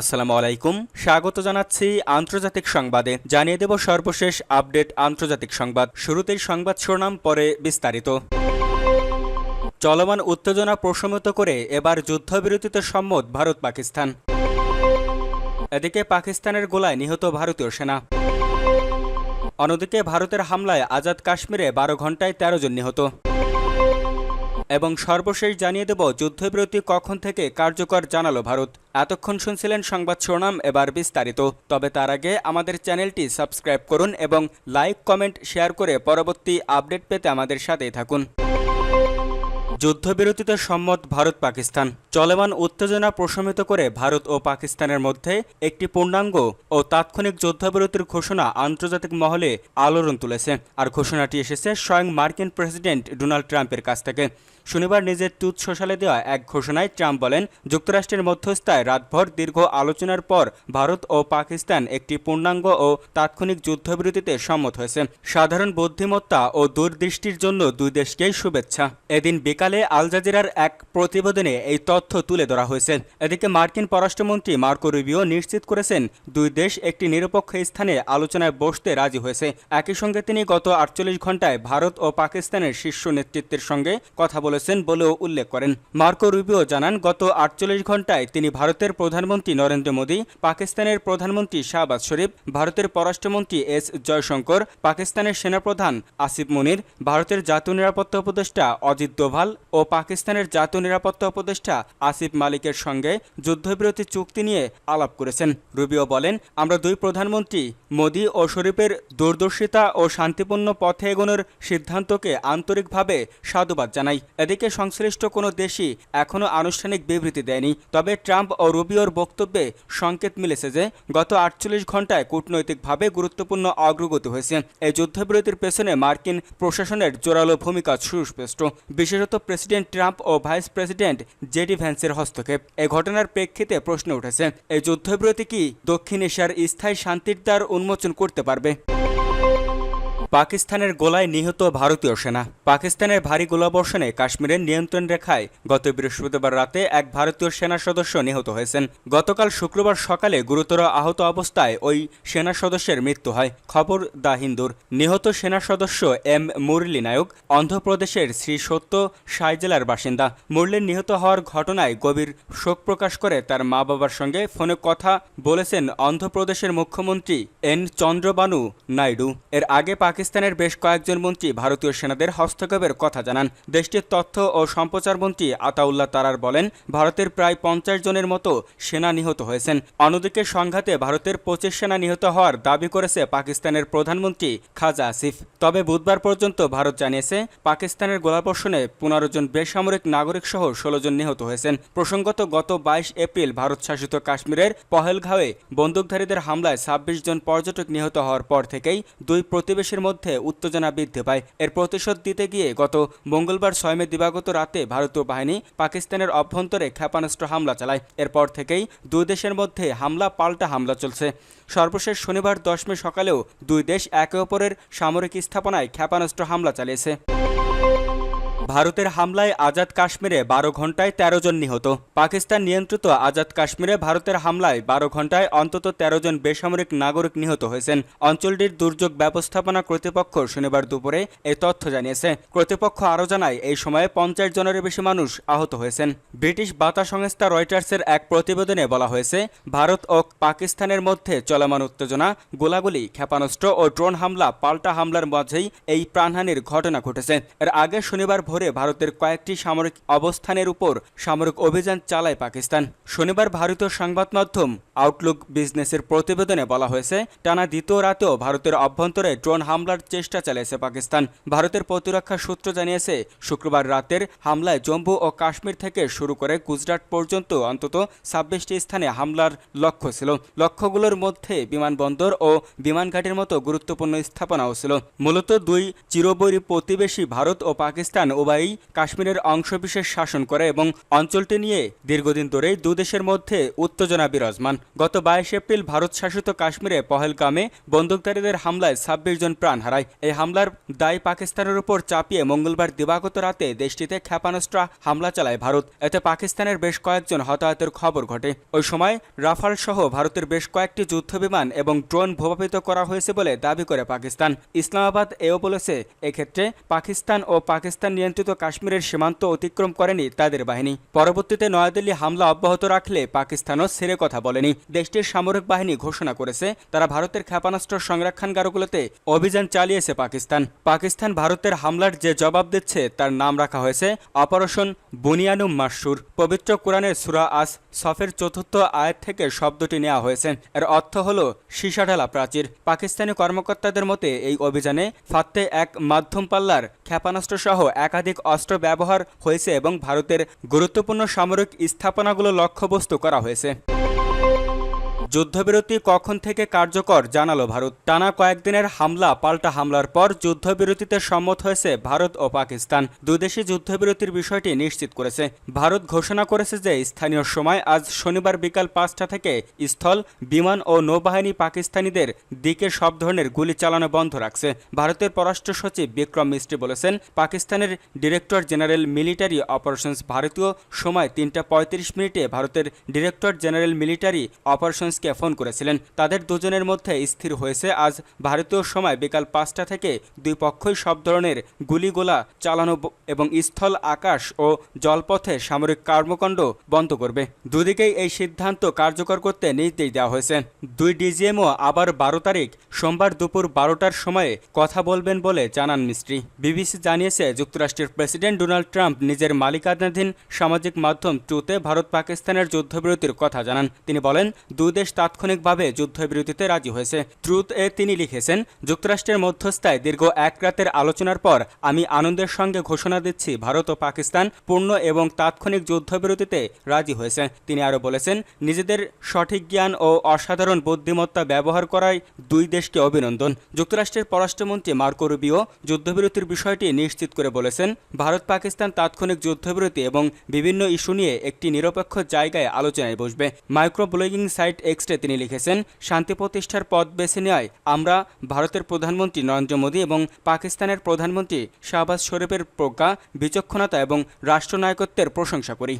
আসসালামু আলাইকুম। স্বাগত জানাচ্ছি আন্তর্জাতিক সংবাদে। জানিয়ে দেব সর্বশেষ আপডেট আন্তর্জাতিক সংবাদ। শুরুতেই সংবাদ শিরোনাম, পরে বিস্তারিত। চলমান উত্তেজনা প্রশমিত করে এবার যুদ্ধবিরতিতে সম্মত ভারত পাকিস্তান। এদিকে পাকিস্তানের গোলায় নিহত ভারতীয় সেনা। অন্যদিকে ভারতের হামলায় আজাদ কাশ্মীরে বারো ঘন্টায় তেরো জন নিহত। এবং সর্বশেষ জানিয়ে দেব, যুদ্ধবিরতি কখন থেকে কার্যকর জানালো ভারত। এতক্ষণ শুনছিলেন সংবাদ শিরোনাম, এবার বিস্তারিত। তবে তার আগে আমাদের চ্যানেলটি সাবস্ক্রাইব করুন এবং লাইক, কমেন্ট, শেয়ার করে পরবর্তী আপডেট পেতে আমাদের সাথেই থাকুন। যুদ্ধবিরতিতে সম্মত ভারত পাকিস্তান। চলমান উত্তেজনা প্রশমিত করে ভারত ও পাকিস্তানের মধ্যে একটি পূর্ণাঙ্গ ও তাৎক্ষণিক যুদ্ধবিরতির ঘোষণা আন্তর্জাতিক মহলে আলোড়ন তুলেছে। আর ঘোষণাটি এসেছে স্বয়ং মার্কিন প্রেসিডেন্ট ডোনাল্ড ট্রাম্পের কাছ থেকে। শনিবার নিজের টুথ সোশ্যালে দেওয়া এক ঘোষণায় ট্রাম্প বলেন, যুক্তরাষ্ট্রের মধ্যস্থায় রাতভর দীর্ঘ আলোচনার পর ভারত ও পাকিস্তান একটি পূর্ণাঙ্গ ও তাৎক্ষণিক যুদ্ধবিরতিতে সম্মত হয়েছে। সাধারণ বুদ্ধিমত্তা ও দূরদৃষ্টির জন্য দুই দেশকেই শুভেচ্ছা। এদিন বিকালে আল জাজিরার এক প্রতিবেদনে এই তথ্য তুলে ধরা হয়েছে। এদিকে মার্কিন পররাষ্ট্রমন্ত্রী মার্কো রুবিও নিশ্চিত করেছেন, দুই দেশ একটি নিরপেক্ষ স্থানে আলোচনায় বসতে রাজি হয়েছে। একই সঙ্গে তিনি গত আটচল্লিশ ঘন্টায় ভারত ও পাকিস্তানের শীর্ষ নেতৃত্বের সঙ্গে কথা বলেছেন বলেও উল্লেখ করেন। মার্কো রুবিও জানান, গত আটচল্লিশ ঘন্টায় তিনি ভারতের প্রধানমন্ত্রী নরেন্দ্র মোদী, পাকিস্তানের প্রধানমন্ত্রী শাহবাজ শরীফ, ভারতের পররাষ্ট্রমন্ত্রী এস জয়শঙ্কর, পাকিস্তানের সেনাপ্রধান আসিফ মুনির, ভারতের জাতীয় নিরাপত্তা উপদেষ্টা অজিত দোভাল ও পাকিস্তানের জাতীয় নিরাপত্তা উপদেষ্টা আসিফ মালিকের সঙ্গে যুদ্ধবিরতি চুক্তি নিয়ে আলাপ করেছেন। রুবিও বলেন, আমরা দুই প্রধানমন্ত্রী, মোদী ও শরীফের দূরদর্শিতা ও শান্তিপূর্ণ পথে এগোনোর সিদ্ধান্তকে আন্তরিকভাবে সাধুবাদ জানাই। এদিকে সংশ্লিষ্ট কোনো দেশই এখনও আনুষ্ঠানিক বিবৃতি দেয়নি। তবে ট্রাম্প ও রুবিওর বক্তব্যে সংকেত মিলেছে যে, গত আটচল্লিশ ঘন্টায় কূটনৈতিকভাবে গুরুত্বপূর্ণ অগ্রগতি হয়েছে। এই যুদ্ধবিরতির পেছনে মার্কিন প্রশাসনের জোরালো ভূমিকা সুস্পষ্ট। বিশেষত প্রেসিডেন্ট ট্রাম্প ও ভাইস প্রেসিডেন্ট জেডি ভ্যান্সের হস্তক্ষেপ। এ ঘটনার প্রেক্ষিতে প্রশ্ন উঠেছে, এই যুদ্ধবিরতি কি দক্ষিণ এশিয়ার স্থায়ী শান্তির দ্বার উন্মোচন করতে পারবে? পাকিস্তানের গোলায় নিহত ভারতীয় সেনা। পাকিস্তানের ভারী গোলাবর্ষণে কাশ্মীরের নিয়ন্ত্রণ রেখায় গত বৃহস্পতিবার রাতে এক ভারতীয় সেনা সদস্য নিহত হয়েছেন। গতকাল শুক্রবার সকালে গুরুতর আহত অবস্থায় ওই সেনা সদস্যের মৃত্যু হয়। খবর দ্য হিন্দুর। নিহত সেনা সদস্য এম মুরলী নায়ক অন্ধ্রপ্রদেশের শ্রী সত্য সাই জেলার বাসিন্দা। মুরলীর নিহত হওয়ার ঘটনায় গভীর শোক প্রকাশ করে তার মা বাবার সঙ্গে ফোনে কথা বলেছেন অন্ধ্রপ্রদেশের মুখ্যমন্ত্রী এন চন্দ্রবানু নাইডু। এর আগে পাকিস্তানের বেশ কয়েকজন মন্ত্রী ভারতীয় সেনাদের হস্তক্ষেপের কথা জানান। দেশটির তথ্য ও সম্প্রচার মন্ত্রী আতাউল্লাহ তারার বলেন, ভারতের প্রায় পঞ্চাশ জনের মতো সেনা নিহত হয়েছেন। অন্যদিকে সংঘাতে ভারতের পঁচিশ সেনা নিহত হওয়ার দাবি করেছে পাকিস্তানের প্রধানমন্ত্রী খাজা আসিফ। তবে বুধবার পর্যন্ত ভারত জানিয়েছে, পাকিস্তানের গোলাবর্ষণে পনেরো জন বেসামরিক নাগরিক সহ ষোলো জন নিহত হয়েছেন। প্রসঙ্গত, গত বাইশ এপ্রিল ভারত শাসিত কাশ্মীরের পহেলগাঁওয়ে বন্দুকধারীদের হামলায় ছাব্বিশ জন পর্যটক নিহত হওয়ার পর থেকেই দুই প্রতিবেশীর মধ্যে উত্তেজনা বৃদ্ধি পায়। এর প্রতিশোধ দিতে গিয়ে গত মঙ্গলবার ছয় মে দিবাগত রাতে ভারতীয় বাহিনী পাকিস্তানের অভ্যন্তরে ক্ষেপণাস্ত্র হামলা চালায়। এরপর থেকেই দুই দেশের মধ্যে হামলা পাল্টা হামলা চলছে। সর্বশেষ শনিবার দশ মে সকালেও দুই দেশ একে অপরের সামরিক স্থাপনায় ক্ষেপণাস্ত্র হামলা চালিয়েছে। ভারতের হামলায় আজাদ কাশ্মীরে বারো ঘন্টায় তেরো জন নিহত। পাকিস্তান নিয়ন্ত্রিত আজাদ কাশ্মীরে ভারতের হামলায় বারো ঘন্টায় অন্তত তেরো জন বেসামরিক নাগরিক নিহত হয়েছেন। অঞ্চলটির দুর্যোগ ব্যবস্থাপনা কর্তৃপক্ষ শনিবার দুপুরে এই তথ্য জানিয়েছে। কর্তৃপক্ষ আরও জানায়, এই সময়ে পঞ্চাশ জনেরও বেশি মানুষ আহত হয়েছেন। ব্রিটিশ বার্তা সংস্থা রয়টার্সের এক প্রতিবেদনে বলা হয়েছে, ভারত ও পাকিস্তানের মধ্যে চলমান উত্তেজনা, গোলাগুলি, ক্ষেপণাস্ত্র ও ড্রোন হামলা, পাল্টা হামলার মাঝেই এই প্রাণহানির ঘটনা ঘটেছে। এর আগে শনিবার ভোরে ভারতের কয়েকটি সামরিক অবস্থানের উপর সামরিক অভিযান চালায় পাকিস্তান। শনিবার ভারতীয় সংবাদ মাধ্যম আউটলুক বিজনেসের প্রতিবেদনে বলা হয়েছে, টানা দ্বিতীয় রাতেও ভারতের অভ্যন্তরে ড্রোন হামলার চেষ্টা চালিয়েছে পাকিস্তান। ভারতের প্রতিরক্ষা সূত্র জানিয়েছে, শুক্রবার রাতের হামলায় জম্মু ও কাশ্মীর থেকে শুরু করে গুজরাট পর্যন্ত অন্তত ছাব্বিশটি স্থানে হামলার লক্ষ্য ছিল। লক্ষ্যগুলোর মধ্যে বিমানবন্দর ও বিমানঘাটের মতো গুরুত্বপূর্ণ স্থাপনাও ছিল। মূলত দুই চিরবৈরী প্রতিবেশী ভারত ও পাকিস্তান উভয়ই কাশ্মীরের অংশবিশেষ শাসন করে এবং অঞ্চলটি নিয়ে দীর্ঘদিন ধরেই দুদেশের মধ্যে উত্তেজনা বিরাজমান। গত বাইশ এপ্রিল ভারত শাসিত কাশ্মীরে পহেলগামে বন্দুকধারীদের হামলায় ছাব্বিশ জন প্রাণ হারায়। এই হামলার দায় পাকিস্তানের উপর চাপিয়ে মঙ্গলবার দিবাগত রাতে দেশটিতে ক্ষেপণাস্ত্র হামলা চালায় ভারত। এতে পাকিস্তানের বেশ কয়েকজন হতাহতের খবর ঘটে। ওই সময় রাফাল সহ ভারতের বেশ কয়েকটি যুদ্ধবিমান এবং ড্রোন ভূপাপিত করা হয়েছে বলে দাবি করে পাকিস্তান। ইসলামাবাদ এও বলেছে, এক্ষেত্রে পাকিস্তান ও পাকিস্তান নিয়ন্ত্রিত কাশ্মীরের সীমান্ত অতিক্রম করেনি তাদের বাহিনী। পরবর্তীতে নয়াদিল্লি হামলা অব্যাহত রাখলে পাকিস্তানও সেরে কথা বলেনি। দেশটির সামরিক বাহিনী ঘোষণা করেছে, তারা ভারতের ক্ষেপণাস্ত্র সংরক্ষণকারগুলোতে অভিযান চালিয়েছে পাকিস্তান। পাকিস্তান ভারতের হামলার যে জবাব দিচ্ছে, তার নাম রাখা হয়েছে অপারেশন বুনিয়ানুম মাসুর। পবিত্র কোরআনের সুরা আস সফের চতুর্থ আয়াত থেকে শব্দটি নেওয়া হয়েছে। এর অর্থ হল, সীসাঢালা প্রাচীর। পাকিস্তানি কর্মকর্তাদের মতে, এই অভিযানে ফাতে এক মাধ্যম পাল্লার ক্ষেপণাস্ত্র সহ একাধিক অস্ত্র ব্যবহার হয়েছে এবং ভারতের গুরুত্বপূর্ণ সামরিক স্থাপনাগুলো লক্ষ্যবস্তু করা হয়েছে। যুদ্ধবিরতি কখন থেকে কার্যকর জানালো ভারত? টানা কয়েকদিনের হামলা, পাল্টা হামলার পর যুদ্ধবিরতিতে সম্মত হয়েছে ভারত ও পাকিস্তান। দুদেশই যুদ্ধবিরতির বিষয়টি নিশ্চিত করেছে। ভারত ঘোষণা করেছে যে, স্থানীয় সময় আজ শনিবার বিকাল পাঁচটা থেকে স্থল, বিমান ও নৌবাহিনী পাকিস্তানিদের দিকে সব ধরনের গুলি চালানো বন্ধ রাখছে। ভারতের পররাষ্ট্র সচিব বিক্রম মিস্ত্রি বলেছেন, পাকিস্তানের ডিরেক্টর জেনারেল মিলিটারি অপারেশনস ভারতীয় সময় তিনটা পঁয়ত্রিশ মিনিটে ভারতের ডিরেক্টর জেনারেল মিলিটারি অপারেশনসকে ফোন করেছিলেন। তাদের দুজনের মধ্যে স্থির হয়েছে। আজ ভারতীয় সময় বিকাল পাঁচটা থেকে দুই পক্ষই সব ধরনের গুলিগোলা চালানো এবং স্থল, আকাশ ও জলপথে সামরিক কর্মকাণ্ড বন্ধ করবে। দুদিকেই এই সিদ্ধান্ত কার্যকর করতে নির্দেশ দেওয়া হয়েছে। দুই ডিজিএমও আবার বারো তারিখ সোমবার দুপুর বারোটার সময়ে কথা বলবেন বলে জানান মিস্ত্রি। বিবিসি জানিয়েছে, যুক্তরাষ্ট্রের প্রেসিডেন্ট ডোনাল্ড ট্রাম্প নিজের মালিকানাধীন সামাজিক মাধ্যম ট্রুতে ভারত পাকিস্তানের যুদ্ধবিরতির কথা জানান। তিনি বলেন, দুই দেশ তাৎক্ষণিকভাবে যুদ্ধবিরতিতে রাজি হয়েছে। ট্রুথ এ তিনি লিখেছেন, যুক্তরাষ্ট্রের মধ্যস্থায় দীর্ঘ এক রাতের আলোচনার পর আমি আনন্দের সঙ্গে ঘোষণা দিচ্ছি, ভারত ও পাকিস্তান পূর্ণ এবং তাৎক্ষণিক যুদ্ধবিরতিতে রাজি হয়েছে। তিনি আরও বলেছেন, নিজেদের সঠিক জ্ঞান ও অসাধারণ বুদ্ধিমত্তা ব্যবহার করায় দুই দেশকে অভিনন্দন। যুক্তরাষ্ট্রের পররাষ্ট্রমন্ত্রী মার্কো রুবিও যুদ্ধবিরতির বিষয়টি নিশ্চিত করে বলেছেন, ভারত পাকিস্তান তাৎক্ষণিক যুদ্ধবিরতি এবং বিভিন্ন ইস্যু নিয়ে একটি নিরপেক্ষ জায়গায় আলোচনায় বসবে। মাইক্রো ব্লগিং সাইট এক্সটে তিনি লিখেছেন, শান্তি প্রতিষ্ঠার পথ বেছে নেওয়ায় আমরা ভারতের প্রধানমন্ত্রী নরেন্দ্র মোদী এবং পাকিস্তানের প্রধানমন্ত্রী শাহবাজ শরীফের প্রজ্ঞা, বিচক্ষণতা এবং রাষ্ট্রনায়কত্বের প্রশংসা করি।